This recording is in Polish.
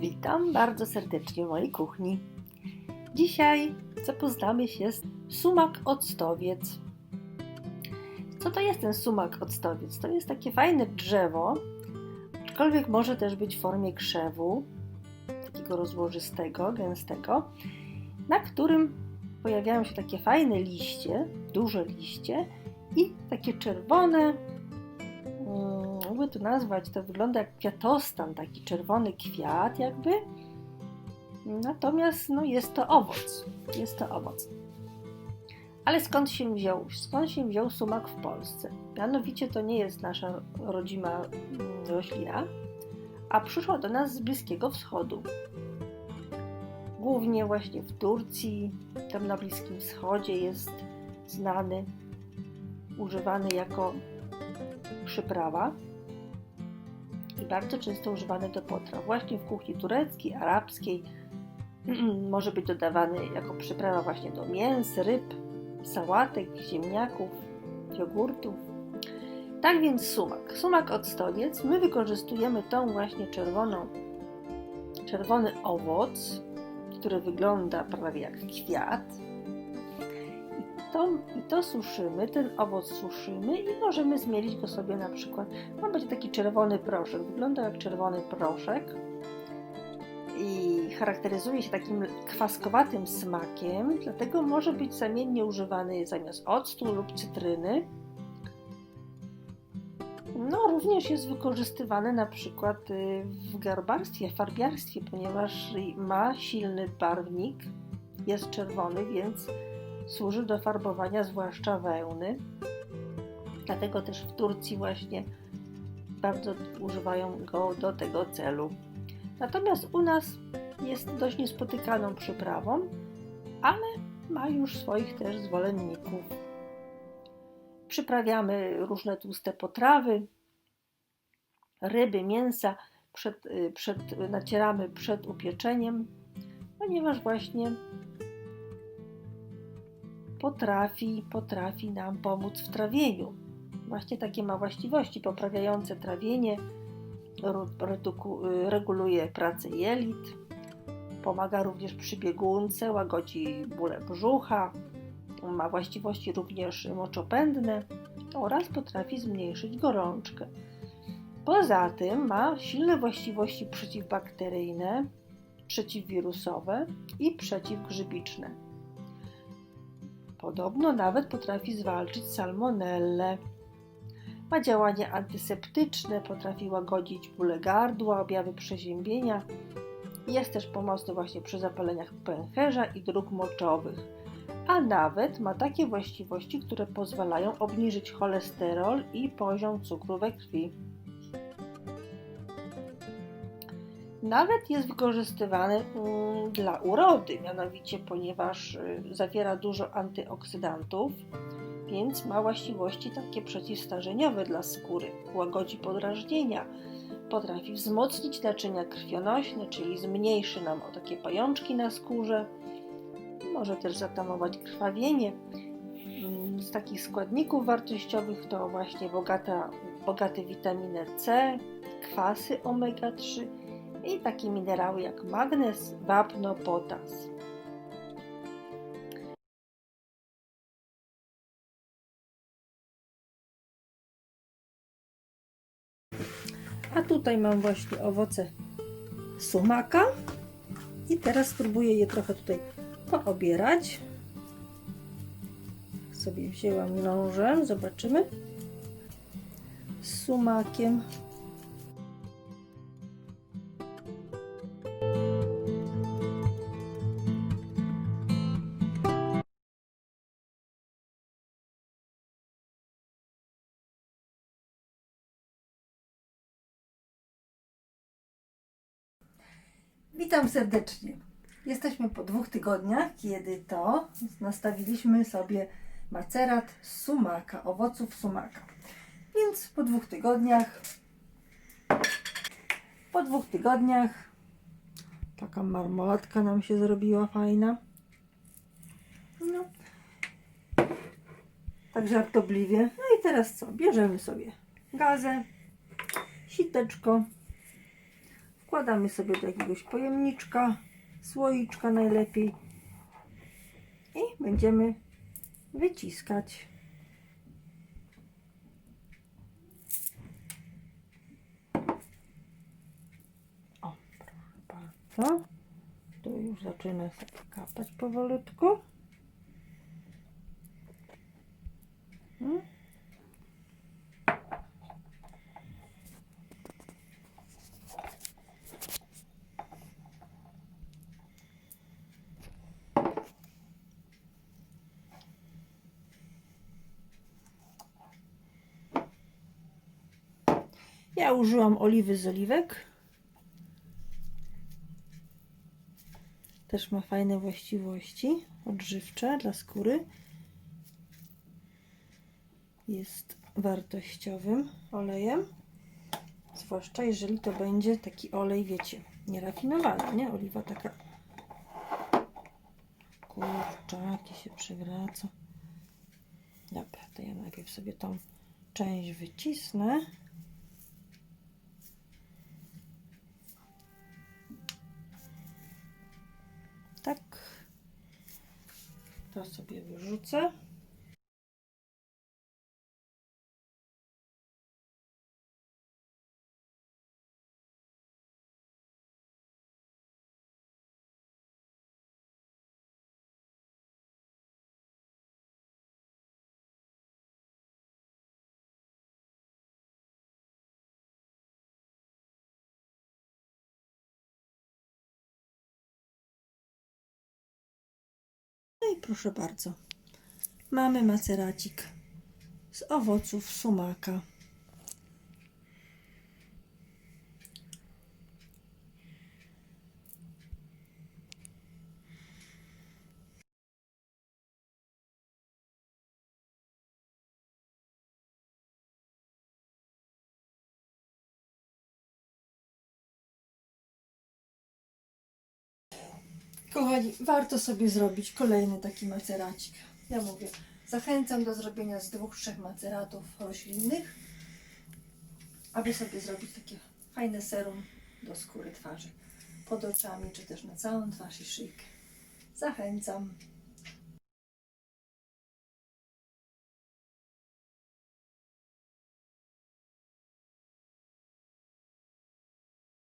Witam bardzo serdecznie w mojej kuchni. Dzisiaj zapoznamy się z sumak octowiec. Co to jest ten sumak octowiec? To jest takie fajne drzewo, aczkolwiek może też być w formie krzewu, takiego rozłożystego, gęstego, na którym pojawiają się takie fajne liście, duże liście i takie czerwone, jakby to nazwać, to wygląda jak kwiatostan, taki czerwony kwiat jakby. Natomiast no, jest to owoc. Jest to owoc. Ale skąd się wziął? Skąd się wziął sumak w Polsce? Mianowicie to nie jest nasza rodzima mm, roślina, a przyszła do nas z Bliskiego Wschodu. Głównie właśnie w Turcji, tam na Bliskim Wschodzie jest znany, używany jako przyprawa bardzo często używany do potraw. Właśnie w kuchni tureckiej, arabskiej może być dodawany jako przyprawa właśnie do mięs, ryb, sałatek, ziemniaków, jogurtów. Tak więc sumak. Sumak octowiec. My wykorzystujemy tą właśnie czerwoną, czerwony owoc, który wygląda prawie jak kwiat. I to, suszymy, ten owoc suszymy i możemy zmielić go sobie na przykład. Ma być taki czerwony proszek, wygląda jak czerwony proszek i charakteryzuje się takim kwaskowatym smakiem, dlatego może być zamiennie używany zamiast octu lub cytryny. No, również jest wykorzystywany na przykład y, w garbarstwie, farbiarstwie, ponieważ ma silny barwnik, jest czerwony, więc służy do farbowania zwłaszcza wełny. Dlatego też w Turcji właśnie bardzo używają go do tego celu. Natomiast u nas jest dość niespotykaną przyprawą, ale ma już swoich też zwolenników. Przyprawiamy różne tłuste potrawy, ryby, mięsa, przed, przed, nacieramy przed upieczeniem, ponieważ właśnie potrafi, potrafi nam pomóc w trawieniu. Właśnie takie ma właściwości poprawiające trawienie, reguluje pracę jelit, pomaga również przy biegunce, łagodzi bóle brzucha, ma właściwości również moczopędne oraz potrafi zmniejszyć gorączkę. Poza tym ma silne właściwości przeciwbakteryjne, przeciwwirusowe i przeciwgrzybiczne. Podobno nawet potrafi zwalczyć salmonellę. Ma działanie antyseptyczne, potrafi łagodzić bóle gardła, objawy przeziębienia. Jest też pomocny właśnie przy zapaleniach pęcherza i dróg moczowych. A nawet ma takie właściwości, które pozwalają obniżyć cholesterol i poziom cukru we krwi. Nawet jest wykorzystywany mm, dla urody, mianowicie ponieważ y, zawiera dużo antyoksydantów, więc ma właściwości takie przeciwstarzeniowe dla skóry. Łagodzi podrażnienia, potrafi wzmocnić naczynia krwionośne, czyli zmniejszy nam o takie pajączki na skórze. Może też zatamować krwawienie. Mm, z takich składników wartościowych to właśnie bogata, bogate witaminę C, kwasy omega-3 i takie minerały jak magnez, wapno, potas. A tutaj mam właśnie owoce sumaka i teraz spróbuję je trochę tutaj poobierać. Sobie wzięłam nożem, zobaczymy. Z sumakiem Witam serdecznie. Jesteśmy po dwóch tygodniach, kiedy to nastawiliśmy sobie macerat sumaka, owoców sumaka. Więc po dwóch tygodniach, po dwóch tygodniach taka marmoladka nam się zrobiła fajna. No. Tak żartobliwie. No i teraz co? Bierzemy sobie gazę, siteczko, Wkładamy sobie do jakiegoś pojemniczka, słoiczka najlepiej i będziemy wyciskać. O, proszę bardzo. Tu już zaczyna sobie kapać powolutku. Ja użyłam oliwy z oliwek. Też ma fajne właściwości odżywcze dla skóry. Jest wartościowym olejem. Zwłaszcza jeżeli to będzie taki olej, wiecie, nierafinowany, nie? Oliwa taka kurczaki się przywraca. Dobra, to ja najpierw sobie tą część wycisnę. To sobie wyrzucę. Proszę bardzo. Mamy maceracik z owoców sumaka. Kochani, warto sobie zrobić kolejny taki maceracik. Ja mówię, zachęcam do zrobienia z dwóch, trzech maceratów roślinnych, aby sobie zrobić takie fajne serum do skóry twarzy. Pod oczami, czy też na całą twarz i szyjkę. Zachęcam.